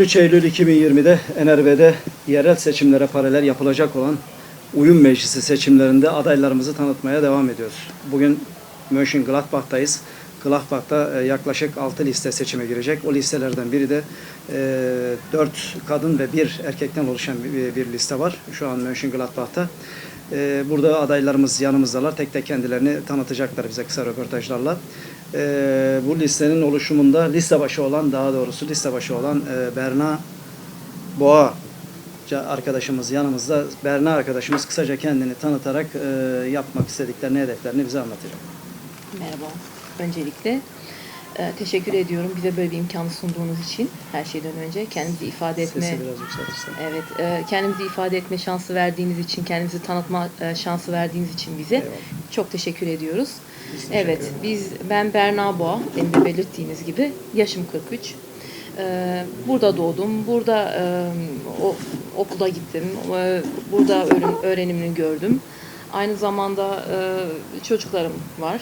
13 Eylül 2020'de NRV'de yerel seçimlere paralel yapılacak olan Uyum Meclisi seçimlerinde adaylarımızı tanıtmaya devam ediyoruz. Bugün Mönchengladbach'tayız. Gladbach'ta e, yaklaşık 6 liste seçime girecek. O listelerden biri de 4 kadın ve 1 erkekten oluşan bir, bir liste var. Şu an Mönchengladbach'ta. E, Burada adaylarımız yanımızdalar. Tek tek kendilerini tanıtacaklar bize kısa röportajlarla. E, Bu listenin oluşumunda liste başı olan, daha doğrusu liste başı olan e, Berna Boğa arkadaşımız yanımızda. Berna arkadaşımız kısaca kendini tanıtarak e, yapmak istediklerini, hedeflerini bize anlatacak. Merhaba. Öncelikle e, teşekkür ediyorum bize böyle bir imkanı sunduğunuz için her şeyden önce kendimizi ifade etme Sesi biraz yükseltirsen. evet e, kendimizi ifade etme şansı verdiğiniz için kendimizi tanıtma e, şansı verdiğiniz için bize Eyvallah. çok teşekkür ediyoruz. Biz teşekkür Evet ederiz. biz ben Berna Boğa demin de belirttiğiniz gibi yaşım 43. E, burada doğdum. Burada e, o, okula gittim. E, burada öğren- öğrenimini gördüm. Aynı zamanda e, çocuklarım var.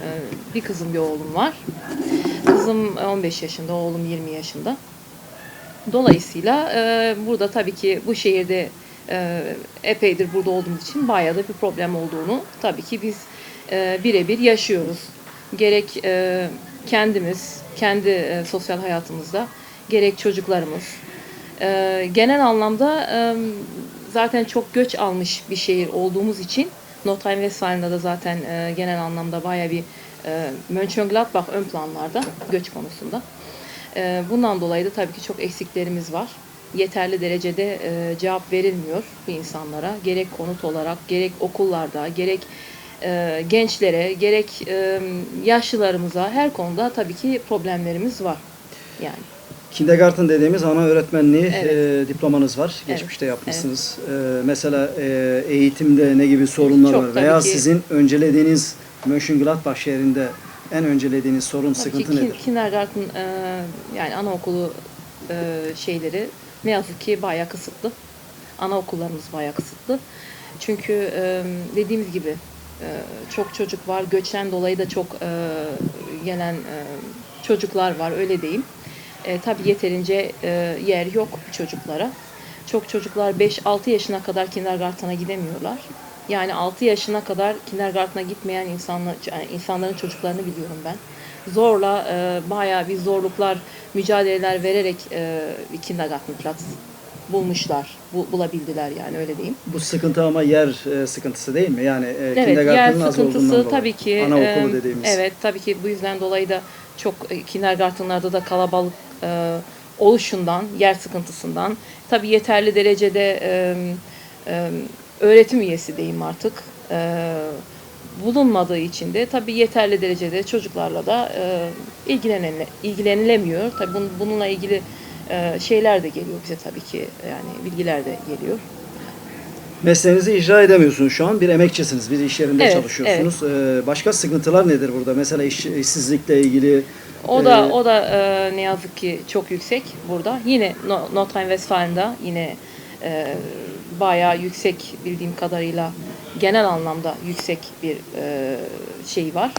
E, bir kızım bir oğlum var. Kızım 15 yaşında, oğlum 20 yaşında. Dolayısıyla e, burada tabii ki bu şehirde e, epeydir burada olduğumuz için bayağı da bir problem olduğunu tabii ki biz e, birebir yaşıyoruz. Gerek kendimiz, kendi sosyal hayatımızda, gerek çocuklarımız. Genel anlamda zaten çok göç almış bir şehir olduğumuz için Nordrhein-Westfalen'da da zaten e, genel anlamda bayağı bir e, Mönchengladbach ön planlarda göç konusunda. Ee, Bundan dolayı da tabii ki çok eksiklerimiz var. Yeterli derecede e, cevap verilmiyor bu insanlara. Gerek konut olarak, gerek okullarda, gerek e, gençlere, gerek e, yaşlılarımıza her konuda tabii ki problemlerimiz var. Yani Kindergarten dediğimiz ana öğretmenliği Evet. e, diplomanız var. Geçmişte yapmışsınız. E, mesela e, eğitimde ne gibi sorunlar Çok var? Veya ki. sizin öncelediğiniz Mönchengladbach şehrinde en öncelediğiniz sorun, tabii sıkıntı ki nedir? kindergarten e, yani anaokulu e, şeyleri ne yazık ki bayağı kısıtlı. Anaokullarımız bayağı kısıtlı. Çünkü e, dediğimiz gibi e, çok çocuk var. Göçten dolayı da çok e, gelen e, çocuklar var öyle diyeyim. E, tabii yeterince e, yer yok çocuklara. Çok çocuklar 5-6 yaşına kadar kindergarten'a gidemiyorlar. Yani 6 yaşına kadar kindergarten'a gitmeyen insanlar, yani insanların çocuklarını biliyorum ben. Zorla e, bayağı bir zorluklar, mücadeleler vererek e, kindergarten Platz bulmuşlar. Bu, bulabildiler yani öyle diyeyim. Bu sıkıntı ama yer e, sıkıntısı değil mi? Yani e, Evet, kindergarten'ın az olduğundan sıkıntısı dolayı. tabii ki. Anaokulu dediğimiz. Evet, tabii ki bu yüzden dolayı da çok e, kindergartenlarda da kalabalık e, oluşundan, yer sıkıntısından, tabii yeterli derecede e, e, öğretim üyesi diyeyim artık. E, bulunmadığı için de tabii yeterli derecede çocuklarla da e, ilgilenile, ilgilenilemiyor. Tabii bun- bununla ilgili e, şeyler de geliyor bize tabii ki yani bilgiler de geliyor. Mesleğinizi icra edemiyorsunuz şu an. Bir emekçisiniz. Bir iş yerinde Evet, çalışıyorsunuz. E, başka sıkıntılar nedir burada? Mesela iş, işsizlikle ilgili O da Ee, o da e, ne yazık ki çok yüksek burada. Yine No- Nordrhein-Westfalen'da yine e, bayağı yüksek bildiğim kadarıyla genel anlamda yüksek bir e, şey var.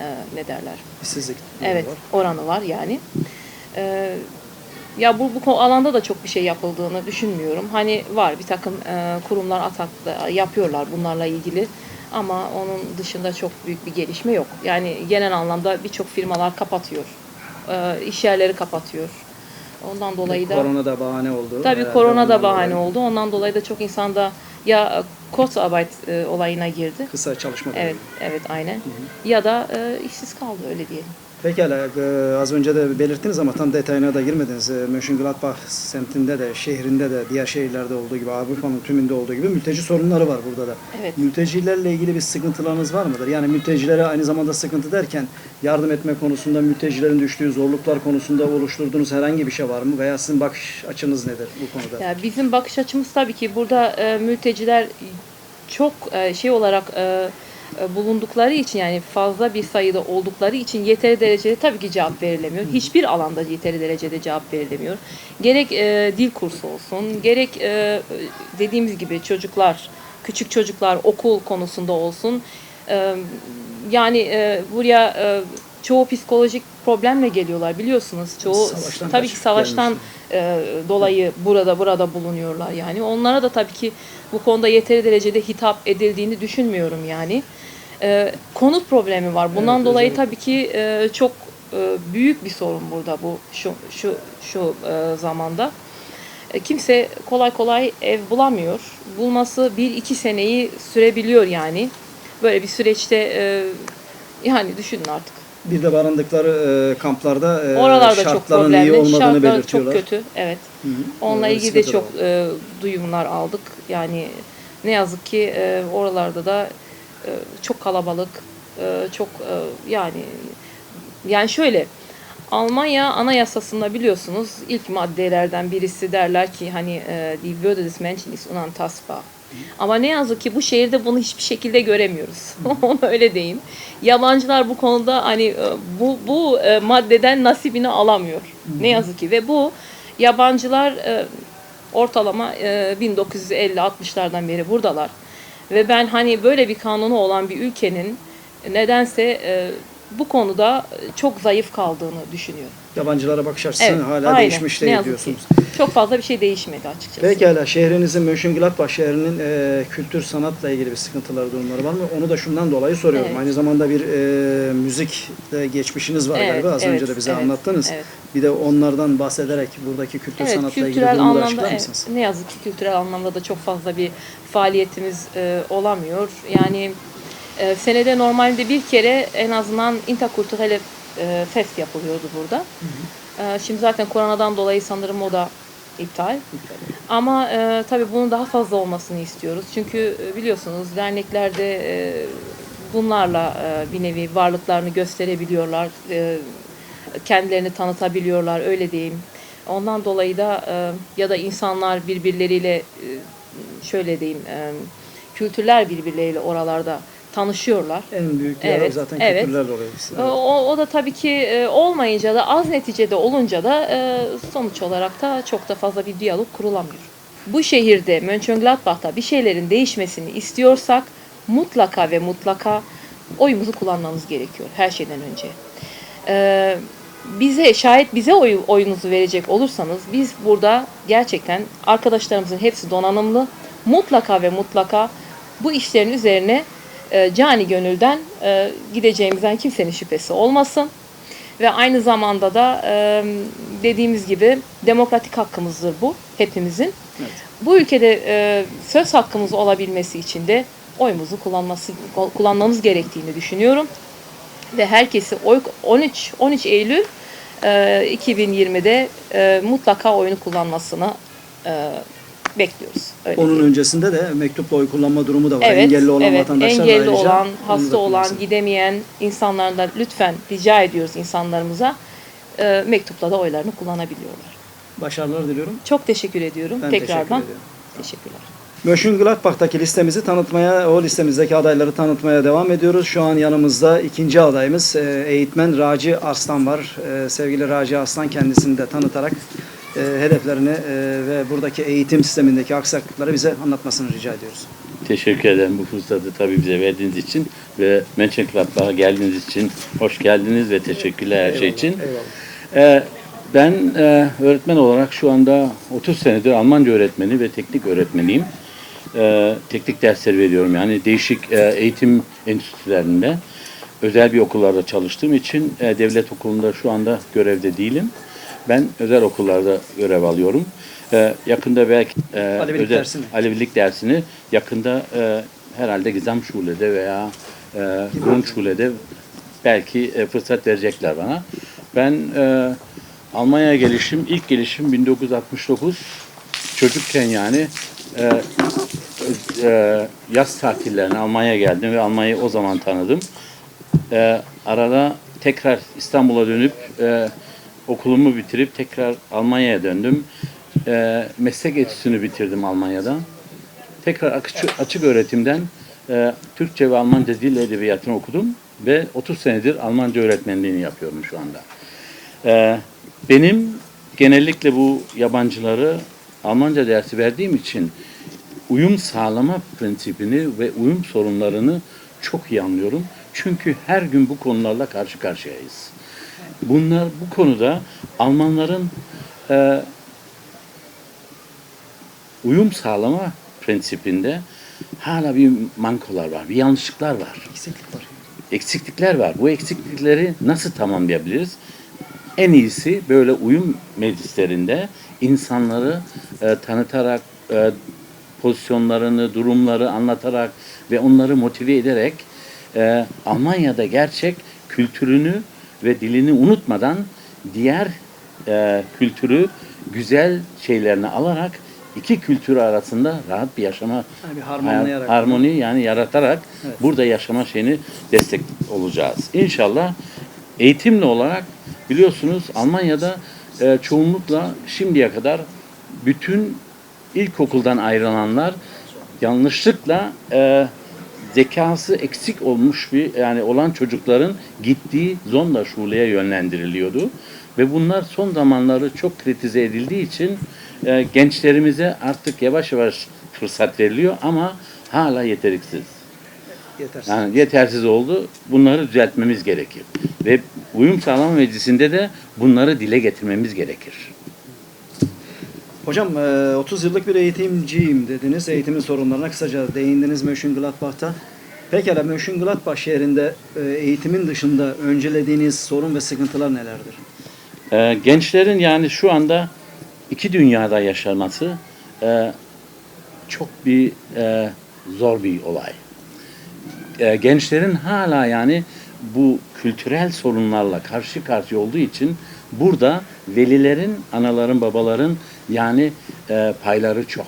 E, ne derler? işsizlik Evet, var. oranı var yani. E, ya bu bu alanda da çok bir şey yapıldığını düşünmüyorum. Hani var bir takım e, kurumlar atakta yapıyorlar bunlarla ilgili. Ama onun dışında çok büyük bir gelişme yok. Yani genel anlamda birçok firmalar kapatıyor. E, iş yerleri kapatıyor. Ondan dolayı da Korona da bahane oldu. tabii herhalde korona da bahane dolayı. oldu. Ondan dolayı da çok insanda ya Kurzarbeit e, olayına girdi. Kısa çalışma Evet, dönemi. evet aynen. Ya da e, işsiz kaldı öyle diyelim. Pekala, e, az önce de belirttiniz ama tam detayına da girmediniz. E, Mönchengladbach semtinde de, şehrinde de, diğer şehirlerde olduğu gibi, Avrupa'nın tümünde olduğu gibi mülteci sorunları var burada da. Evet. Mültecilerle ilgili bir sıkıntılarınız var mıdır? Yani mültecilere aynı zamanda sıkıntı derken yardım etme konusunda, mültecilerin düştüğü zorluklar konusunda oluşturduğunuz herhangi bir şey var mı? Veya sizin bakış açınız nedir bu konuda? Ya bizim bakış açımız tabii ki burada e, mülteciler çok e, şey olarak e, bulundukları için yani fazla bir sayıda oldukları için yeteri derecede tabii ki cevap verilemiyor. Hiçbir alanda yeteri derecede cevap verilemiyor. Gerek e, dil kursu olsun, gerek e, dediğimiz gibi çocuklar, küçük çocuklar okul konusunda olsun. E, yani e, buraya e, çoğu psikolojik problemle geliyorlar biliyorsunuz. Çoğu Savaştan tabii ki savaştan e, dolayı burada burada bulunuyorlar yani. Onlara da tabii ki bu konuda yeteri derecede hitap edildiğini düşünmüyorum yani. E, konut problemi var. Bundan Evet, dolayı özellikle. tabii ki e, çok e, büyük bir sorun burada bu şu şu şu e, zamanda. E, Kimse kolay kolay ev bulamıyor. Bulması bir iki seneyi sürebiliyor yani. Böyle bir süreçte e, yani düşünün artık. Bir de barındıkları e, kamplarda e, Oralarda çok şartların iyi problemli. olmadığını Şartlar çok belirtiyorlar. kötü. Evet. Hı hı. Onunla ilgili de çok e, duyumlar aldık. Yani ne yazık ki e, oralarda da e, çok kalabalık, e, çok e, yani yani şöyle Almanya anayasasında biliyorsunuz ilk maddelerden birisi derler ki hani e, die Würde des Menschen ist unantastbar. Ama ne yazık ki bu şehirde bunu hiçbir şekilde göremiyoruz. Onu öyle diyeyim. Yabancılar bu konuda hani bu bu e, maddeden nasibini alamıyor. Ne yazık ki ve bu yabancılar e, ortalama e, 1950-60'lardan beri buradalar. Ve ben hani böyle bir kanunu olan bir ülkenin nedense e, bu konuda çok zayıf kaldığını düşünüyorum. Yabancılara bakış açısı Evet, hala aynen. değişmiş değil diyorsunuz. ki. Çok fazla bir şey değişmedi açıkçası. Pekala şehrinizin Mönchengladbach şehrinin e, kültür sanatla ilgili bir sıkıntıları durumları var mı? Onu da şundan dolayı soruyorum. Evet. Aynı zamanda bir e, müzik de geçmişiniz var Evet, galiba. Az evet, önce de bize evet, anlattınız. evet. Bir de onlardan bahsederek buradaki kültür Evet, sanatla ilgili kültürel da anlamda açıklar evet, mısınız? ne yazık ki kültürel anlamda da çok fazla bir faaliyetimiz e, olamıyor. Yani e, senede normalde bir kere en azından Interkulturelle e, Fest yapılıyordu burada. E, şimdi zaten koronadan dolayı sanırım o da iptal. Ama e, tabii bunun daha fazla olmasını istiyoruz. Çünkü e, biliyorsunuz derneklerde e, bunlarla e, bir nevi varlıklarını gösterebiliyorlar. E, kendilerini tanıtabiliyorlar öyle diyeyim. Ondan dolayı da e, ya da insanlar birbirleriyle e, şöyle diyeyim e, kültürler birbirleriyle oralarda tanışıyorlar. En büyük diyalog Evet, zaten evet. kültürlerle oluyor. O, o- o da tabii ki e, olmayınca da az neticede olunca da e, sonuç olarak da çok da fazla bir diyalog kurulamıyor. Bu şehirde Mönchengladbach'ta bir şeylerin değişmesini istiyorsak mutlaka ve mutlaka oyumuzu kullanmamız gerekiyor her şeyden önce. E, bize şayet bize oy, oyunuzu verecek olursanız biz burada gerçekten arkadaşlarımızın hepsi donanımlı. Mutlaka ve mutlaka bu işlerin üzerine e, cani gönülden e, gideceğimizden kimsenin şüphesi olmasın. Ve aynı zamanda da e, dediğimiz gibi demokratik hakkımızdır bu hepimizin. Evet. Bu ülkede e, söz hakkımız olabilmesi için de oyumuzu kullanması kullanmamız gerektiğini düşünüyorum ve herkesi oy 13 13 Eylül e, 2020'de e, mutlaka oyunu kullanmasını e, bekliyoruz. Öyle Onun diyeyim. öncesinde de mektupla oy kullanma durumu da var. Evet, engelli olan evet. vatandaşlar da engelli ayrıca olan, da hasta olan, gidemeyen insanlardan lütfen rica ediyoruz insanlarımıza e, mektupla da oylarını kullanabiliyorlar. Başarılar diliyorum. Çok teşekkür ediyorum Ben tekrardan. teşekkür ediyorum. Teşekkürler. Mönchengladbach'taki listemizi tanıtmaya, o listemizdeki adayları tanıtmaya devam ediyoruz. Şu an yanımızda ikinci adayımız e, eğitmen Raci Arslan var. E, sevgili Raci Arslan kendisini de tanıtarak e, hedeflerini e, ve buradaki eğitim sistemindeki aksaklıkları bize anlatmasını rica ediyoruz. Teşekkür ederim bu fırsatı tabii bize verdiğiniz için ve Mönchengladbach'a geldiğiniz için hoş geldiniz ve teşekkürler her şey için. Eyvallah. Ee, ben e, öğretmen olarak şu anda 30 senedir Almanca öğretmeni ve teknik öğretmeniyim. Ee, teknik dersleri veriyorum yani değişik e, eğitim enstitülerinde. Özel bir okullarda çalıştığım için e, devlet okulunda şu anda görevde değilim. Ben özel okullarda görev alıyorum. Ee, yakında belki e, Alevilik özel, dersini. Alevilik dersini yakında e, herhalde Gizem Şule'de veya e, Grundschule'de belki e, fırsat verecekler bana. Ben e, Almanya'ya gelişim, ilk gelişim 1969 çocukken yani e, e, yaz tatillerine Almanya'ya geldim ve Almanya'yı o zaman tanıdım. E, arada tekrar İstanbul'a dönüp e, okulumu bitirip tekrar Almanya'ya döndüm. E, meslek etüsünü bitirdim Almanya'da. Tekrar açık, açık öğretimden e, Türkçe ve Almanca dil edebiyatını okudum ve 30 senedir Almanca öğretmenliğini yapıyorum şu anda. E, benim genellikle bu yabancıları Almanca dersi verdiğim için uyum sağlama prensibini ve uyum sorunlarını çok iyi anlıyorum. Çünkü her gün bu konularla karşı karşıyayız. Bunlar bu konuda Almanların e, uyum sağlama prensibinde hala bir mankolar var, bir yanlışlıklar var Eksiklik var. eksiklikler var. Bu eksiklikleri nasıl tamamlayabiliriz? En iyisi böyle uyum meclislerinde insanları e, tanıtarak, e, pozisyonlarını, durumları anlatarak ve onları motive ederek e, Almanya'da gerçek kültürünü ve dilini unutmadan diğer e, kültürü güzel şeylerini alarak iki kültür arasında rahat bir yaşama Yani bir harmanlayarak. harmoni yani yaratarak Evet. burada yaşama şeyini destek olacağız. İnşallah eğitimli olarak biliyorsunuz Almanya'da e, çoğunlukla şimdiye kadar bütün ilkokuldan ayrılanlar yanlışlıkla e, zekası eksik olmuş bir yani olan çocukların gittiği Zonda Şule'ye yönlendiriliyordu. Ve bunlar son zamanları çok kritize edildiği için e, gençlerimize artık yavaş yavaş fırsat veriliyor ama hala yeteriksiz. Yetersiz. Yani yetersiz oldu. Bunları düzeltmemiz gerekir. Ve uyum sağlama meclisinde de bunları dile getirmemiz gerekir. Hocam e, 30 yıllık bir eğitimciyim dediniz. Eğitimin sorunlarına kısaca değindiniz Mönchengladbach'ta. Pekala Mönchengladbach şehrinde e, eğitimin dışında öncelediğiniz sorun ve sıkıntılar nelerdir? Ee, gençlerin yani şu anda iki dünyada yaşaması e, çok bir e, zor bir olay. E, gençlerin hala yani bu kültürel sorunlarla karşı karşıya olduğu için burada velilerin, anaların, babaların yani e, payları çok.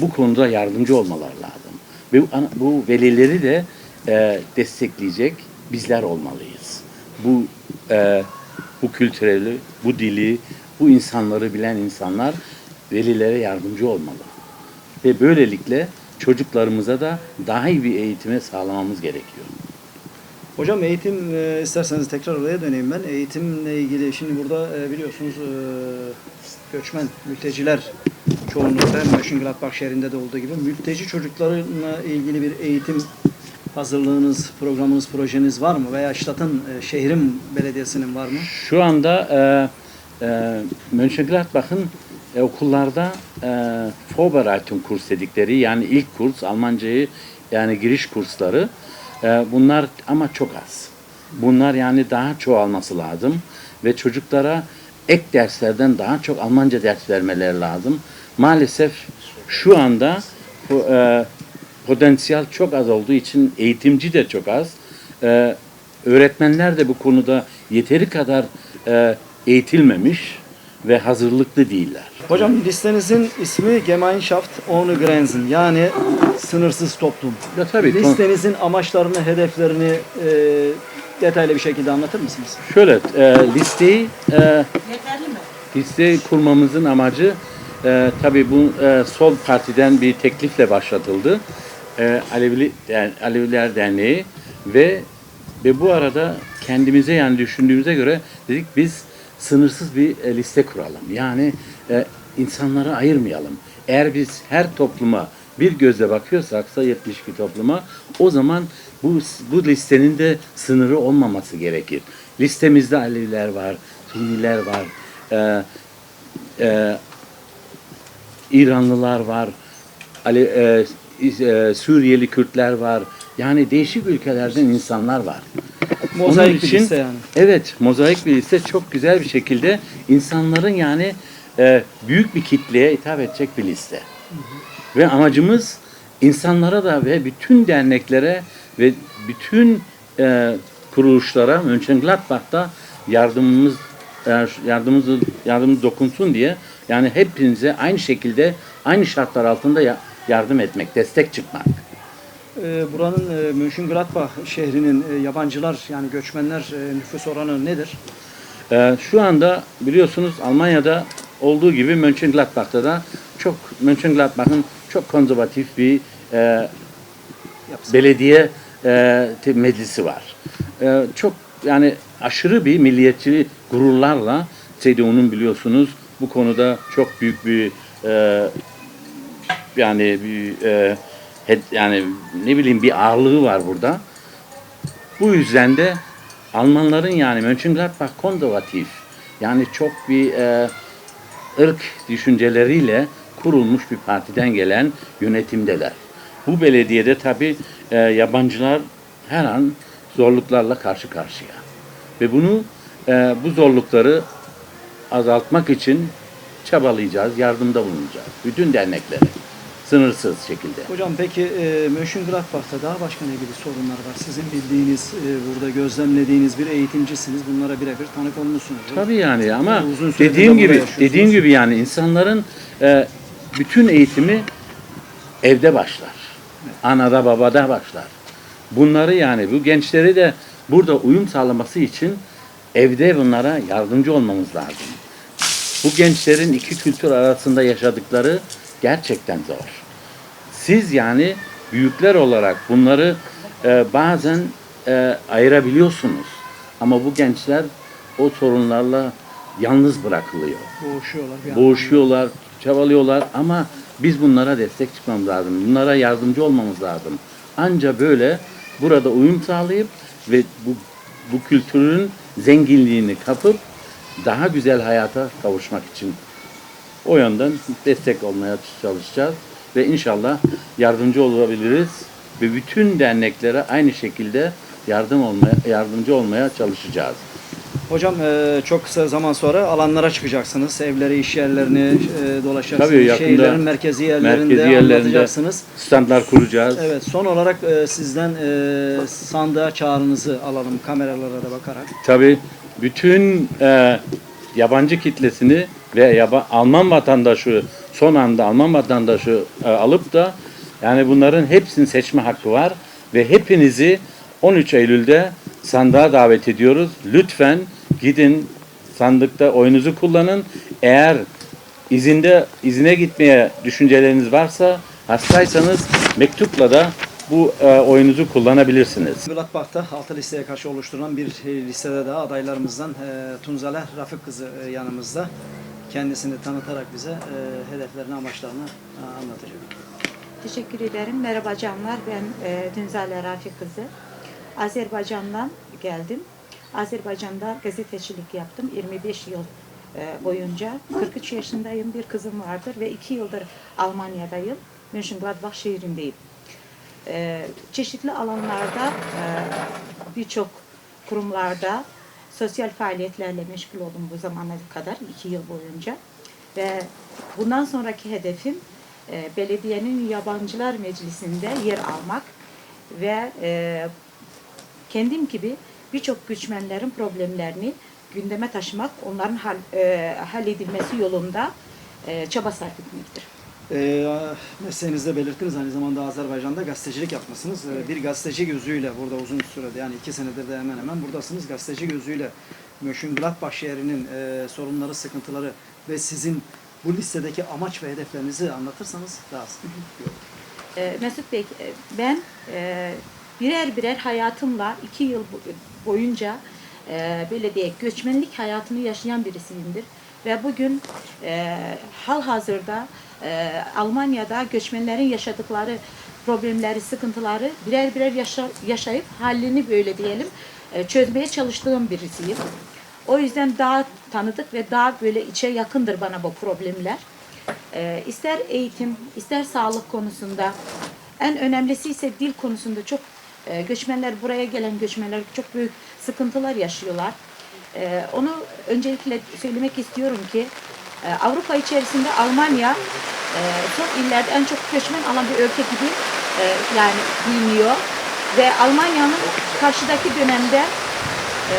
Bu konuda yardımcı olmalar lazım. Ve bu, bu velileri de e, destekleyecek bizler olmalıyız. Bu e, bu kültüreli, bu dili, bu insanları bilen insanlar velilere yardımcı olmalı. Ve böylelikle çocuklarımıza da daha iyi bir eğitime sağlamamız gerekiyor. Hocam eğitim e, isterseniz tekrar oraya döneyim ben. Eğitimle ilgili şimdi burada e, biliyorsunuz e, göçmen, mülteciler çoğunlukla Mönchengladbach şehrinde de olduğu gibi mülteci çocuklarına ilgili bir eğitim hazırlığınız, programınız, projeniz var mı? Veya Ştat'ın, e, şehrin belediyesinin var mı? Şu anda e, e, Mönchengladbach'ın e, okullarda e, Vorbereitung kurs dedikleri yani ilk kurs Almancayı yani giriş kursları e, bunlar ama çok az. Bunlar yani daha çoğalması lazım ve çocuklara ek derslerden daha çok Almanca ders vermeleri lazım. Maalesef şu anda bu, e, potansiyel çok az olduğu için eğitimci de çok az. E, öğretmenler de bu konuda yeteri kadar e, eğitilmemiş ve hazırlıklı değiller. Hocam listenizin ismi Gemeinschaft ohne Grenzen yani sınırsız toplum. Ya tabii, Listenizin amaçlarını, hedeflerini e, detaylı bir şekilde anlatır mısınız? Şöyle e, listeyi e, listeyi kurmamızın amacı e, tabii bu e, sol partiden bir teklifle başlatıldı. E, Alevili yani Aleviler Derneği ve ve bu arada kendimize yani düşündüğümüze göre dedik biz sınırsız bir e, liste kuralım. Yani e, insanları ayırmayalım. Eğer biz her topluma bir gözle bakıyorsaksa 72 topluma o zaman bu bu listenin de sınırı olmaması gerekir. Listemizde Aleviler var, Sünniler var, e, e, İranlılar var, Ali, e, e, Suriyeli Kürtler var. Yani değişik ülkelerden insanlar var. Mozaik Onun bir için- liste yani. Evet, mozaik bir liste çok güzel bir şekilde insanların yani e, büyük bir kitleye hitap edecek bir liste. Ve amacımız insanlara da ve bütün derneklere ve bütün e, kuruluşlara Mönchengladbach'ta yardımımız e, yardımımız yardımımız dokunsun diye yani hepinize aynı şekilde aynı şartlar altında ya- yardım etmek, destek çıkmak. E, buranın e, Mönchengladbach şehrinin e, yabancılar yani göçmenler e, nüfus oranı nedir? Ee, şu anda biliyorsunuz Almanya'da olduğu gibi Mönchengladbach'ta da çok Mönchengladbach'ın çok konservatif bir e, belediye e, meclisi var. E, çok yani aşırı bir milliyetçi gururlarla CDU'nun biliyorsunuz bu konuda çok büyük bir e, yani bir e, hed- yani ne bileyim bir ağırlığı var burada. Bu yüzden de Almanların yani Mönchengladbach konservatif yani çok bir e, ırk düşünceleriyle kurulmuş bir partiden gelen yönetimdeler. Bu belediyede tabi yabancılar her an zorluklarla karşı karşıya. Ve bunu e, bu zorlukları azaltmak için çabalayacağız, yardımda bulunacağız. Bütün derneklere sınırsız şekilde. Hocam peki e, Mönchengladbach'ta daha başka ne gibi sorunlar var? Sizin bildiğiniz, e, burada gözlemlediğiniz bir eğitimcisiniz. Bunlara birebir tanık olmuşsunuz. Tabii yani ama Uzun dediğim gibi dediğim gibi yani insanların e, bütün eğitimi evde başlar. Anada babada başlar. Bunları yani bu gençleri de burada uyum sağlaması için evde bunlara yardımcı olmamız lazım. Bu gençlerin iki kültür arasında yaşadıkları gerçekten zor. Siz yani büyükler olarak bunları e, bazen e, ayırabiliyorsunuz. Ama bu gençler o sorunlarla yalnız bırakılıyor. Boğuşuyorlar. Boğuşuyorlar, çabalıyorlar ama biz bunlara destek çıkmamız lazım. Bunlara yardımcı olmamız lazım. Anca böyle burada uyum sağlayıp ve bu, bu kültürün zenginliğini kapıp daha güzel hayata kavuşmak için o yönden destek olmaya çalışacağız ve inşallah yardımcı olabiliriz ve bütün derneklere aynı şekilde yardım olmaya yardımcı olmaya çalışacağız. Hocam e, çok kısa zaman sonra alanlara çıkacaksınız. Evleri, iş yerlerini e, dolaşacaksınız. Tabii yakında Şehirlerin merkezi yerlerinde merkezi yerlerinde anlatacaksınız. standlar kuracağız. Evet, son olarak e, sizden sandığa çağrınızı alalım kameralara da bakarak. Tabii bütün yabancı kitlesini ve yaba, Alman vatandaşı son anda Alman vatandaşı e, alıp da yani bunların hepsinin seçme hakkı var ve hepinizi 13 Eylül'de sandığa davet ediyoruz. Lütfen gidin sandıkta oyunuzu kullanın. Eğer izinde izine gitmeye düşünceleriniz varsa hastaysanız mektupla da bu e, oyunuzu kullanabilirsiniz. Gladbach'ta altı listeye karşı oluşturulan bir e, listede daha adaylarımızdan e, Tunzale Rafik kızı e, yanımızda. Kendisini tanıtarak bize e, hedeflerini, amaçlarını e, anlatacak. Teşekkür ederim. Merhaba canlar. Ben e, Dünzale Rafi kızı. Azerbaycan'dan geldim. Azerbaycan'da gazetecilik yaptım 25 yıl e, boyunca. 43 yaşındayım. Bir kızım vardır ve 2 yıldır Almanya'dayım. Mönchengladbach şehrindeyim. E, çeşitli alanlarda e, birçok kurumlarda sosyal faaliyetlerle meşgul oldum bu zamana kadar 2 yıl boyunca. Ve bundan sonraki hedefim e, belediyenin yabancılar meclisinde yer almak ve e, kendim gibi birçok göçmenlerin problemlerini gündeme taşımak, onların hal, e, halledilmesi yolunda e, çaba sarf etmektir. E, mesleğinizde belirttiniz aynı zamanda Azerbaycan'da gazetecilik yapmışsınız. E, bir gazeteci gözüyle burada uzun sürede yani iki senedir de hemen hemen buradasınız. Gazeteci gözüyle Mönchengladbach şehrinin e, sorunları, sıkıntıları ve sizin bu listedeki amaç ve hedeflerinizi anlatırsanız daha iyi olur. E, Mesut Bey, e, ben e, birer birer hayatımla iki yıl bo- boyunca e, belediye göçmenlik hayatını yaşayan birisiyimdir. Ve bugün hal hazırda e, Almanya'da göçmenlerin yaşadıkları problemleri, sıkıntıları birer birer yaşa- yaşayıp halini böyle diyelim e, çözmeye çalıştığım birisiyim. O yüzden daha tanıdık ve daha böyle içe yakındır bana bu problemler. Ee, ister eğitim, ister sağlık konusunda, en önemlisi ise dil konusunda çok e, göçmenler, buraya gelen göçmenler çok büyük sıkıntılar yaşıyorlar. Ee, onu öncelikle söylemek istiyorum ki e, Avrupa içerisinde Almanya e, son illerde en çok göçmen alan bir ülke gibi e, yani biliniyor. Ve Almanya'nın karşıdaki dönemde e,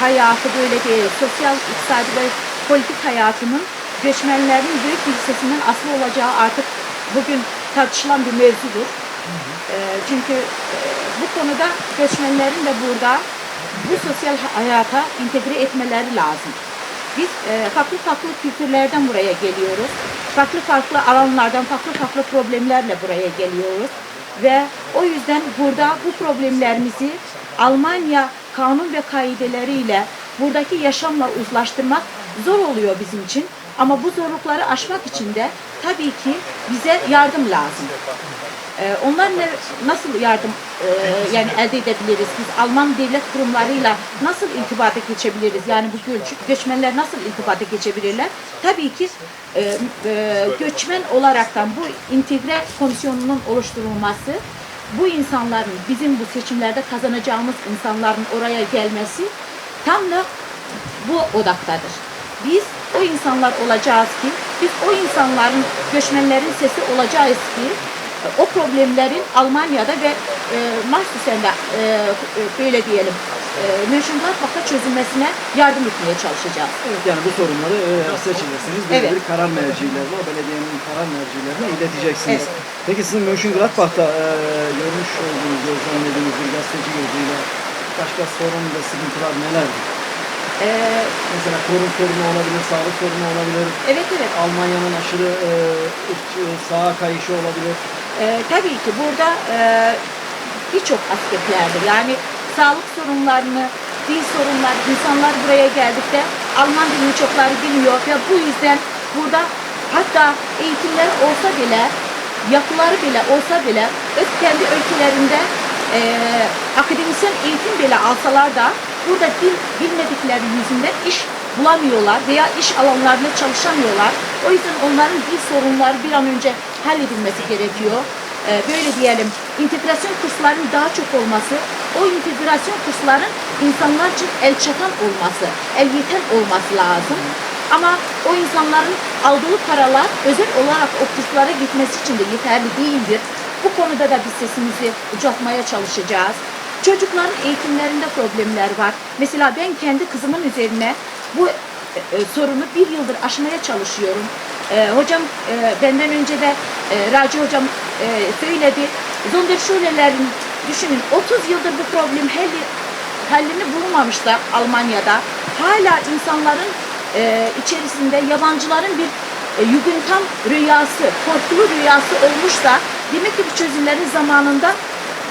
hayatı böyle değil, sosyal, iktisadi ve politik hayatının göçmenlerin büyük bir hissesinden aslı olacağı artık bugün tartışılan bir mevzudur. E, çünkü e, bu konuda göçmenlerin de burada bu sosyal hayata entegre etmeleri lazım. Biz e, farklı farklı kültürlerden buraya geliyoruz. Farklı farklı alanlardan farklı farklı problemlerle buraya geliyoruz. Ve o yüzden burada bu problemlerimizi Almanya kanun ve kaideleriyle buradaki yaşamla uzlaştırmak zor oluyor bizim için. Ama bu zorlukları aşmak için de tabii ki bize yardım lazım. Ee, onlar ne, nasıl yardım e, yani elde edebiliriz? Biz Alman devlet kurumlarıyla nasıl irtibata geçebiliriz? Yani bu göç, göçmenler nasıl irtibata geçebilirler? Tabii ki e, e, göçmen olaraktan bu integre komisyonunun oluşturulması, bu insanların bizim bu seçimlerde kazanacağımız insanların oraya gelmesi tam da bu odaktadır. Biz o insanlar olacağız ki, biz o insanların, göçmenlerin sesi olacağız ki, o problemlerin Almanya'da ve e, mahsusen de e, e, böyle diyelim e, Mönchengladbach'ta çözülmesine yardım etmeye çalışacağız. Evet yani bu sorunları eğer seçilirseniz böyle Evet. bir karar mercilerine, o belediyenin karar mercilerine ileteceksiniz. Evet. Peki sizin Mönchengladbach'ta e, görmüş olduğunuz, gözlemlediğiniz bir gazeteci gözüyle başka sorun ve sıkıntılar nelerdir? E, Mesela korun sorunu olabilir, sağlık sorunu olabilir, evet evet. Almanya'nın aşırı e, ırkçı, sağa kayışı olabilir. E, tabii ki burada e, birçok aspektlerdir. Yani sağlık sorunlarını, dil sorunlar, insanlar buraya geldikte Alman dilini çokları bilmiyor ve bu yüzden burada hatta eğitimler olsa bile, yapıları bile olsa bile öz kendi ülkelerinde e, akademisyen eğitim bile alsalar da burada dil bilmedikleri yüzünden iş bulamıyorlar veya iş alanlarında çalışamıyorlar. O yüzden onların dil sorunları bir an önce halledilmesi gerekiyor. Ee, böyle diyelim integrasyon kurslarının daha çok olması, o integrasyon kursların insanlar için el çatan olması, el yeten olması lazım. Ama o insanların aldığı paralar özel olarak o kurslara gitmesi için de yeterli değildir. Bu konuda da biz sesimizi ucaltmaya çalışacağız. Çocukların eğitimlerinde problemler var. Mesela ben kendi kızımın üzerine bu e, e, sorunu bir yıldır aşmaya çalışıyorum. E, hocam e, benden önce de e, Raci hocam e, söyledi. Sonderschulelerin düşünün 30 yıldır bu problem halli, hallini bulmamış da Almanya'da. Hala insanların e, içerisinde yabancıların bir e, Jugendam rüyası, korkulu rüyası olmuş da demek ki bu çözümlerin zamanında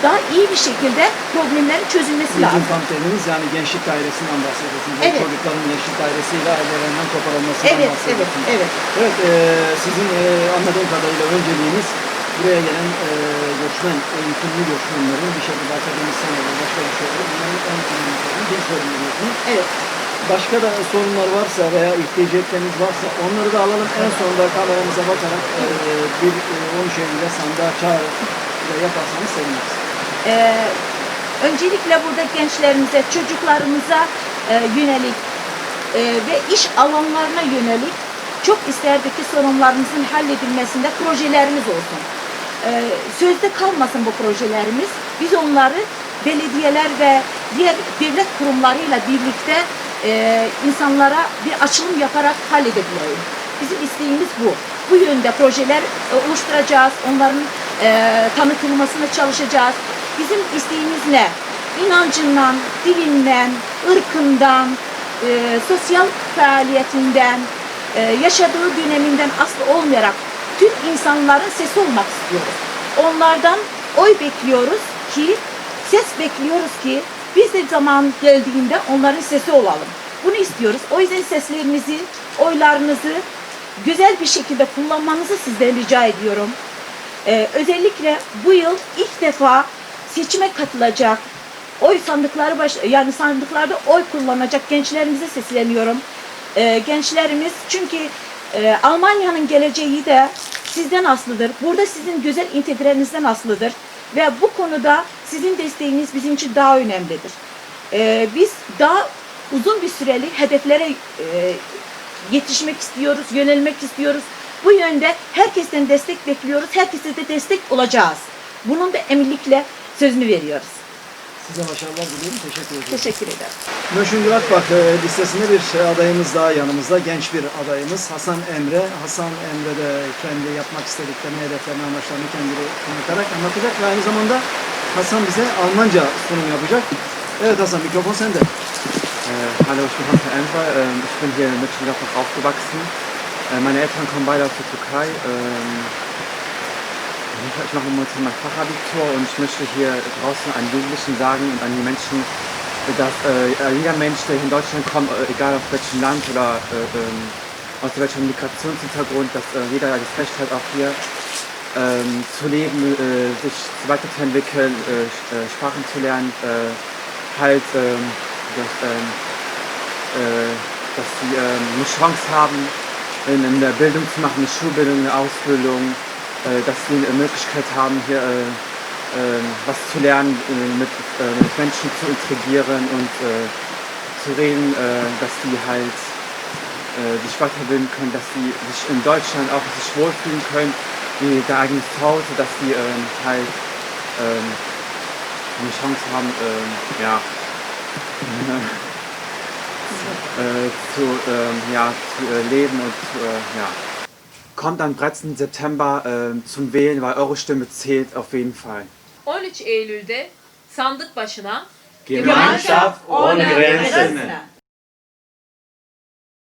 daha iyi bir şekilde problemlerin çözülmesi lazım. Bizim kamp dediğiniz yani gençlik dairesinden bahsediyorsunuz. Evet. Çocukların gençlik dairesiyle ailelerinden koparılmasından Evet, evet, bahsediyorsunuz. evet. Evet, e, sizin e, anladığım kadarıyla önceliğiniz buraya gelen e, göçmen, eğitimli göçmenlerin bir şekilde akademisyen olur, başka bir şey olur. Bunların en önemli sorunu dil sorunu diyorsunuz. Evet. Başka da sorunlar varsa veya ekleyecekleriniz varsa onları da alalım. En sonunda kameramıza bakarak e, bir e, 13 Eylül'e sandığa çağrı yaparsanız seviniriz. Ee, öncelikle burada gençlerimize, çocuklarımıza e, yönelik e, ve iş alanlarına yönelik çok isterdik ki sorunlarımızın halledilmesinde projelerimiz olsun. Ee, sözde kalmasın bu projelerimiz. Biz onları belediyeler ve diğer devlet kurumlarıyla birlikte e, insanlara bir açılım yaparak halledebilelim. Bizim isteğimiz bu. Bu yönde projeler e, oluşturacağız. Onların e, tanıtılmasına çalışacağız. Bizim isteğimiz ne? İnancından, dilinden, ırkından, e, sosyal faaliyetinden, e, yaşadığı döneminden aslı olmayarak tüm insanların sesi olmak istiyoruz. Onlardan oy bekliyoruz ki, ses bekliyoruz ki biz de zaman geldiğinde onların sesi olalım. Bunu istiyoruz. O yüzden seslerinizi, oylarınızı güzel bir şekilde kullanmanızı sizden rica ediyorum. Ee, özellikle bu yıl ilk defa seçime katılacak, oy sandıkları baş, yani sandıklarda oy kullanacak gençlerimize sesleniyorum. Ee, gençlerimiz çünkü e, Almanya'nın geleceği de sizden aslıdır. Burada sizin güzel integrenizden aslıdır. Ve bu konuda sizin desteğiniz bizim için daha önemlidir. Ee, biz daha uzun bir süreli hedeflere e, yetişmek istiyoruz, yönelmek istiyoruz. Bu yönde herkesten destek bekliyoruz. Herkese de destek olacağız. Bunun da eminlikle sözünü veriyoruz. Size başarılar diliyorum. Teşekkür ederim. Teşekkür ederim. Mönchengladbach e, listesinde bir adayımız daha yanımızda. Genç bir adayımız Hasan Emre. Hasan Emre de kendi yapmak istediklerini, hedeflerini, amaçlarını kendini tanıtarak anlatacak ve aynı zamanda Hasan bize Almanca sunum yapacak. Evet Hasan mikrofon sende. Äh, hallo, ich bin Hasan Emre. Ähm, ich bin hier in Mönchengladbach aufgewachsen. Äh, meine Eltern kommen beide aus der Türkei. Ähm, ich mache momentan mein Fachabitur und ich möchte hier draußen an Jugendlichen sagen und an die Menschen, dass äh, jeder Mensch, der in Deutschland kommt, äh, egal aus welchem Land oder äh, ähm, aus welchem Migrationshintergrund, dass äh, jeder das Recht hat, auch hier ähm, zu leben, äh, sich weiterzuentwickeln, äh, äh, Sprachen zu lernen, äh, halt, ähm, dass, ähm, äh, dass sie eine Chance haben, in, in der Bildung zu machen, eine Schulbildung, eine Ausbildung, äh, dass sie eine Möglichkeit haben, hier äh, ähm, was zu lernen, äh, mit, äh, mit Menschen zu interagieren und äh, zu reden, äh, dass die halt äh, sich weiterbilden können, dass sie sich in Deutschland auch sich wohlfühlen können, wie ihr eigenes Zuhause, dass sie ähm, halt ähm, eine Chance haben, ähm, ja, äh, zu, ja, zu äh, leben und zu, äh, ja. Kommt am 13. September ähm, zum Wählen, weil eure Stimme zählt auf jeden Fall. 13 Eylül'de sandık başına Gemeinschaft ohne. Grenzen.